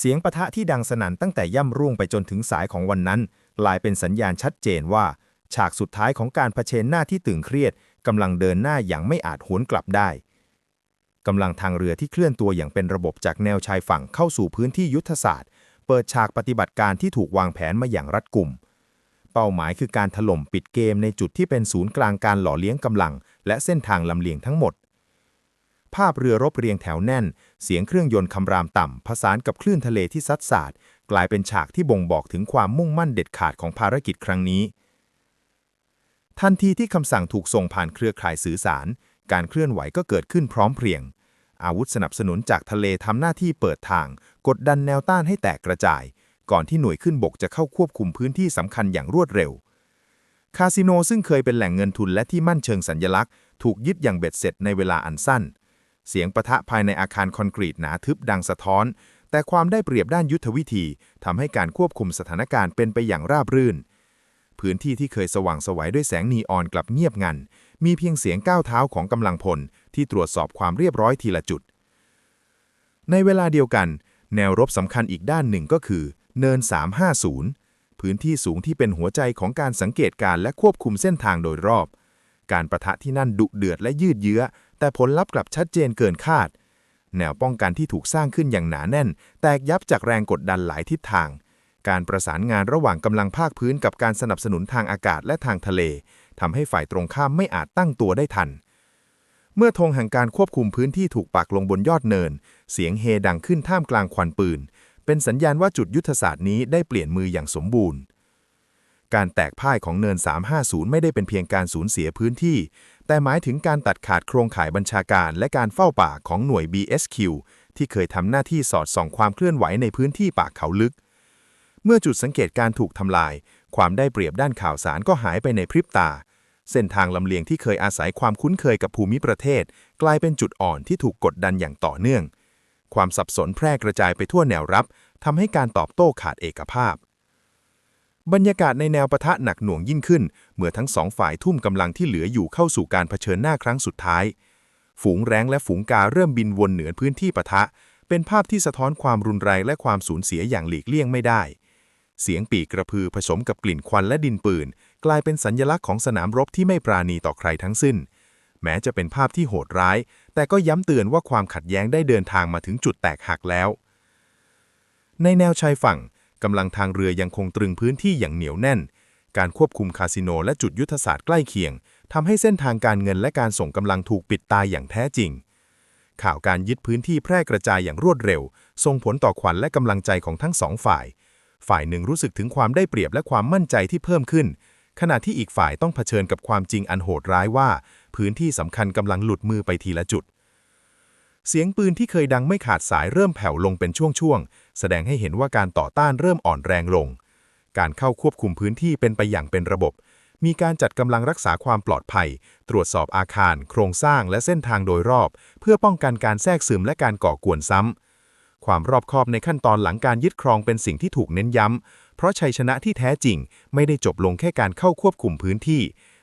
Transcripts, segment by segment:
เสียงปะทะที่ดังสนั่นตั้งแต่ย่ำรุ่งไปจนถึงสายของวันนั้นกลายเป็นสัญญาณชัดเจนว่า ฉากสุดท้ายของการเผชิญหน้าที่ตึงเครียดกำลังเดินหน้าอย่างไม่อาจหวนกลับได้กำลังทางเรือที่เคลื่อนตัวอย่างเป็นระบบจากแนวชายฝั่งเข้าสู่พื้นที่ยุทธศาสตร์ เปิดฉากปฏิบัติการที่ถูกวางแผนมาอย่างรัดกุม เป้าหมายคือการถล่มปิดเกมในจุดที่เป็นศูนย์กลางการหล่อเลี้ยงกำลัง และเส้นทางลำเลียงทั้งหมด ภาพเรือรบเรียงแถวแน่น เสียงเครื่องยนต์คำรามต่ำผสานกับคลื่นทะเลที่ซัดสาด กลายเป็นฉากที่บ่งบอกถึงความมุ่งมั่นเด็ดขาดของภารกิจครั้งนี้ ทันทีที่คำสั่งถูกส่งผ่านเครือข่ายสื่อสาร การเคลื่อนไหวก็เกิดขึ้นพร้อมเพรียง อาวุธสนับสนุนจากทะเลทำหน้าที่เปิดทาง กดดันแนวต้านให้แตกกระจาย ก่อนที่หน่วยขึ้นบกจะเข้าควบคุมพื้นที่สำคัญอย่างรวดเร็วคาสิโนซึ่งเคยเป็นแหล่งเงินทุนและที่มั่นเชิงสัญญลักษณ์ ถูกยึดอย่างเบ็ดเสร็จในเวลาอันสั้น เสียงปะทะภายในอาคารคอนกรีตหนาทึบดังสะท้อน แต่ความได้เปรียบด้านยุทธวิธีทำให้การควบคุมสถานการณ์เป็นไปอย่างราบรื่น พื้นที่ที่เคยสว่างสวัยด้วยแสงนีออนกลับเงียบงัน มีเพียงเสียงก้าวเท้าของกำลังพล ที่ตรวจสอบความเรียบร้อยทีละจุด ในเวลาเดียวกัน แนวรบสำคัญอีกด้านหนึ่งก็คือ เนิน 350 พื้นที่สูงที่เป็นหัวใจของการสังเกตการและควบคุมเส้นทางโดยรอบ การประทะที่นั่นดุเดือดและยืดเยื้อ แต่ผลลัพธ์กลับชัดเจนเกินคาด แนวป้องกันที่ถูกสร้างขึ้นอย่างหนาแน่น แตกยับจากแรงกดดันหลายทิศทาง การประสานงานระหว่างกำลังภาคพื้นกับการสนับสนุนทางอากาศและทางทะเลทำให้ฝ่ายตรงข้ามไม่อาจตั้งตัวได้ทัน เมื่อธงแห่งการควบคุมพื้นที่ถูกปักลงบนยอดเนิน เสียงเฮดังขึ้นท่ามกลางควันปืน เป็นสัญญาณว่าจุดยุทธศาสตร์นี้ได้เปลี่ยนมืออย่างสมบูรณ์การแตกพ่ายของเนิน 350 ไม่ได้เป็นเพียงการสูญเสียพื้นที่ แต่หมายถึงการตัดขาดโครงข่ายบัญชาการและการเฝ้าป่าของหน่วย BSQ ที่เคยทำหน้าที่สอดส่องความเคลื่อนไหวในพื้นที่ป่าเขาลึก เมื่อจุดสังเกตการถูกทำลาย ความได้เปรียบด้านข่าวสารก็หายไปในพริบตา เส้นทางลำเลียงที่เคยอาศัยความคุ้นเคยกับภูมิประเทศ กลายเป็นจุดอ่อนที่ถูกกดดันอย่างต่อเนื่อง ความสับสนแพร่กระจายไปทั่วแนวรับทำให้การตอบโต้ขาดเอกภาพ บรรยากาศในแนวปะทะหนักหน่วงยิ่งขึ้น เมื่อทั้งสองฝ่ายทุ่มกำลังที่เหลืออยู่เข้าสู่การเผชิญหน้าครั้งสุดท้าย ฝูงแร้งและฝูงกาเริ่มบินวนเหนือพื้นที่ปะทะ เป็นภาพที่สะท้อนความรุนแรงและความสูญเสียอย่างหลีกเลี่ยงไม่ได้ เสียงปีกกระพือผสมกับกลิ่นควันและดินปืน กลายเป็นสัญญลักษณ์ของสนามรบที่ไม่ปราณีต่อใครทั้งสิ้น แม้จะเป็นภาพที่โหดร้าย แต่ก็ย้ำเตือนว่าความขัดแย้งได้เดินทางมาถึงจุดแตกหักแล้ว ในแนวชายฝั่ง กำลังทางเรือยังคงตรึงพื้นที่อย่างเหนียวแน่น การควบคุมคาสิโนและจุดยุทธศาสตร์ใกล้เคียงทำให้เส้นทางการเงินและการส่งกำลังถูกปิดตายอย่างแท้จริง ข่าวการยึดพื้นที่แพร่กระจายอย่างรวดเร็ว ส่งผลต่อขวัญและกำลังใจของทั้งสองฝ่าย ฝ่ายหนึ่งรู้สึกถึงความได้เปรียบและความมั่นใจที่เพิ่มขึ้น ขณะที่อีกฝ่ายต้องเผชิญกับความจริงอันโหดร้ายว่า พื้นที่สำคัญกำลังหลุดมือไปทีละจุด เสียงปืนที่เคยดังไม่ขาดสายเริ่มแผ่วลงเป็นช่วงๆ แสดงให้เห็นว่าการต่อต้านเริ่มอ่อนแรงลง การเข้าควบคุมพื้นที่เป็นไปอย่างเป็นระบบ มีการจัดกำลังรักษาความปลอดภัย ตรวจสอบอาคาร โครงสร้างและเส้นทางโดยรอบ เพื่อป้องกันการแทรกซึมและการก่อกวนซ้ำ ความรอบคอบในขั้นตอนหลังการยึดครองเป็นสิ่งที่ถูกเน้นย้ำ เพราะชัยชนะที่แท้จริง ไม่ได้จบลงแค่การเข้าควบคุมพื้นที่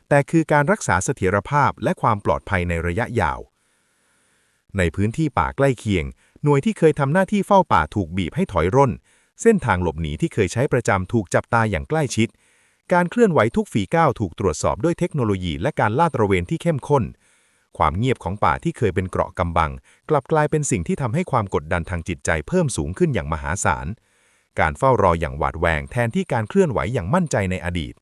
แต่คือการรักษาเสถียรภาพและความปลอดภัยในระยะยาว ในพื้นที่ป่าใกล้เคียง หน่วยที่เคยทำหน้าที่เฝ้าป่าถูกบีบให้ถอยร่น เส้นทางหลบหนีที่เคยใช้ประจำถูกจับตาอย่างใกล้ชิด การเคลื่อนไหวทุกฝีก้าวถูกตรวจสอบด้วยเทคโนโลยีและการลาดตระเวนที่เข้มข้น ความเงียบของป่าที่เคยเป็นเกราะกำบัง กลับกลายเป็นสิ่งที่ทำให้ความกดดันทางจิตใจเพิ่มสูงขึ้นอย่างมหาศาล การเฝ้ารออย่างหวาดแวง แทนที่การเคลื่อนไหวอย่างมั่นใจในอดีต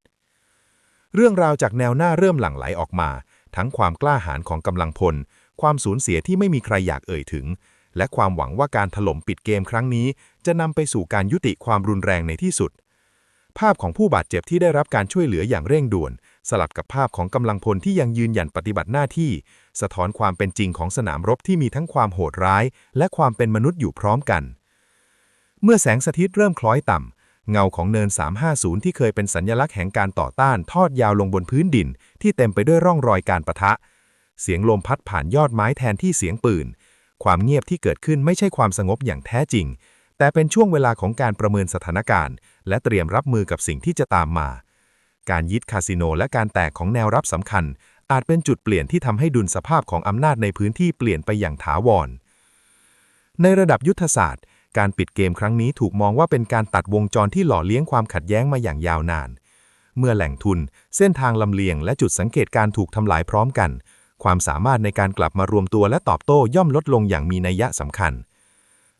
เรื่องราวจากแนวหน้าเริ่มหลั่งไหลออกมา ทั้งความกล้าหาญของกำลังพล ความสูญเสียที่ไม่มีใครอยากเอ่ยถึง และความหวังว่าการถล่มปิดเกมครั้งนี้ จะนำไปสู่การยุติความรุนแรงในที่สุด ภาพของผู้บาดเจ็บที่ได้รับการช่วยเหลืออย่างเร่งด่วน สลับกับภาพของกำลังพลที่ยังยืนหยันปฏิบัติหน้าที่ สะท้อนความเป็นจริงของสนามรบที่มีทั้งความโหดร้าย และความเป็นมนุษย์อยู่พร้อมกัน เมื่อแสงสถิตเริ่มคล้อยต่ำเงาของเนิน 350 ที่เคยเป็นสัญลักษณ์แห่งการต่อต้านทอดยาวลงบนพื้นดิน ที่เต็มไปด้วยร่องรอยการประทะ เสียงลมพัดผ่านยอดไม้แทนที่เสียงปืน ความเงียบที่เกิดขึ้นไม่ใช่ความสงบอย่างแท้จริง แต่เป็นช่วงเวลาของการประเมินสถานการณ์ และเตรียมรับมือกับสิ่งที่จะตามมา การยึดคาสิโนและการแตกของแนวรับสำคัญ อาจเป็นจุดเปลี่ยนที่ทำให้ดุลสภาพของอำนาจในพื้นที่เปลี่ยนไปอย่างถาวร ในระดับยุทธศาสตร์ การปิดเกมครั้งนี้ถูกมองว่าเป็นการตัดวงจรที่หล่อเลี้ยงความขัดแย้งมาอย่างยาวนาน เมื่อแหล่งทุน เส้นทางลำเลียง และจุดสังเกตการถูกทำลายพร้อมกัน ความสามารถในการกลับมารวมตัวและตอบโต้ย่อมลดลงอย่างมีนัยยะสำคัญ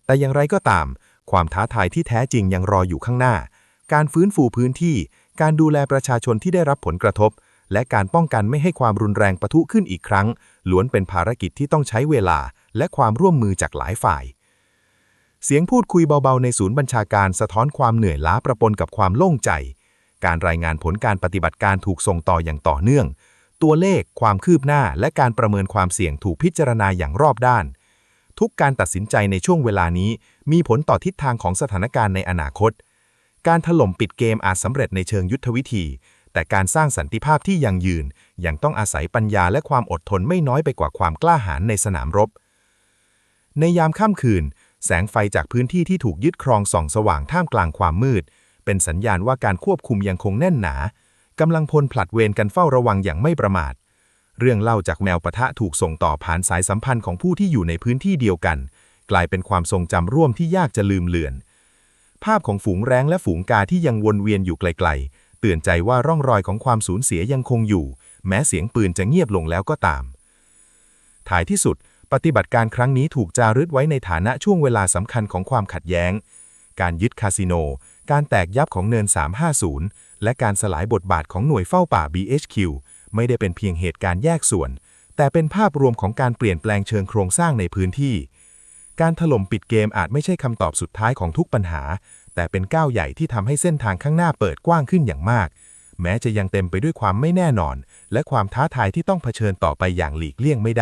แต่อย่างไรก็ตาม ความท้าทายที่แท้จริงยังรออยู่ข้างหน้า การฟื้นฟูพื้นที่ การดูแลประชาชนที่ได้รับผลกระทบ และการป้องกันไม่ให้ความรุนแรงปะทุขึ้นอีกครั้ง ล้วนเป็นภารกิจที่ต้องใช้เวลา และความร่วมมือจากหลายฝ่าย เสียงพูดคุยเบาๆในศูนย์บัญชาการสะท้อนความเหนื่อยล้าประปนกับความโล่งใจ การรายงานผลการปฏิบัติการถูกส่งต่ออย่างต่อเนื่อง ตัวเลข ความคืบหน้า และการประเมินความเสี่ยงถูกพิจารณาอย่างรอบด้าน ทุกการตัดสินใจในช่วงเวลานี้ มีผลต่อทิศทางของสถานการณ์ในอนาคต การถล่มปิดเกมอาจสำเร็จในเชิงยุทธวิธี แต่การสร้างสันติภาพที่ยั่งยืน ยังต้องอาศัยปัญญาและความอดทนไม่น้อยไปกว่าความกล้าหาญในสนามรบ ในยามค่ำคืน แสงไฟจากพื้นที่ที่ถูกยึดครองส่องสว่างท่ามกลางความมืด เป็นสัญญาณว่าการควบคุมยังคงแน่นหนา กำลังพลผลัดเวรกันเฝ้าระวังอย่างไม่ประมาท เรื่องเล่าจากแมวปะทะถูกส่งต่อผ่านสายสัมพันธ์ของผู้ที่อยู่ในพื้นที่เดียวกัน กลายเป็นความทรงจำร่วมที่ยากจะลืมเลือน ภาพของฝูงแร้งและฝูงกาที่ยังวนเวียนอยู่ไกลๆ เตือนใจว่าร่องรอยของความสูญเสียยังคงอยู่ แม้เสียงปืนจะเงียบลงแล้วก็ตาม ท้ายที่สุด ปฏิบัติการครั้งนี้ถูกจารึกไว้ในฐานะช่วงเวลาสำคัญของความขัดแย้ง การยึดคาสิโน การแตกยับของเนิน 350 และการสลายบทบาทของหน่วยเฝ้าป่า BHQ ไม่ได้เป็นเพียงเหตุการณ์แยกส่วน แต่เป็นภาพรวมของการเปลี่ยนแปลงเชิงโครงสร้างในพื้นที่ การถล่มปิดเกมอาจไม่ใช่คำตอบสุดท้ายของทุกปัญหา แต่เป็นก้าวใหญ่ที่ทำให้เส้นทางข้างหน้าเปิดกว้างขึ้นอย่างมาก แม้จะยังเต็มไปด้วยความไม่แน่นอน และความท้าทายที่ต้องเผชิญต่อไปอย่างหลีกเลี่ยงไม่ได้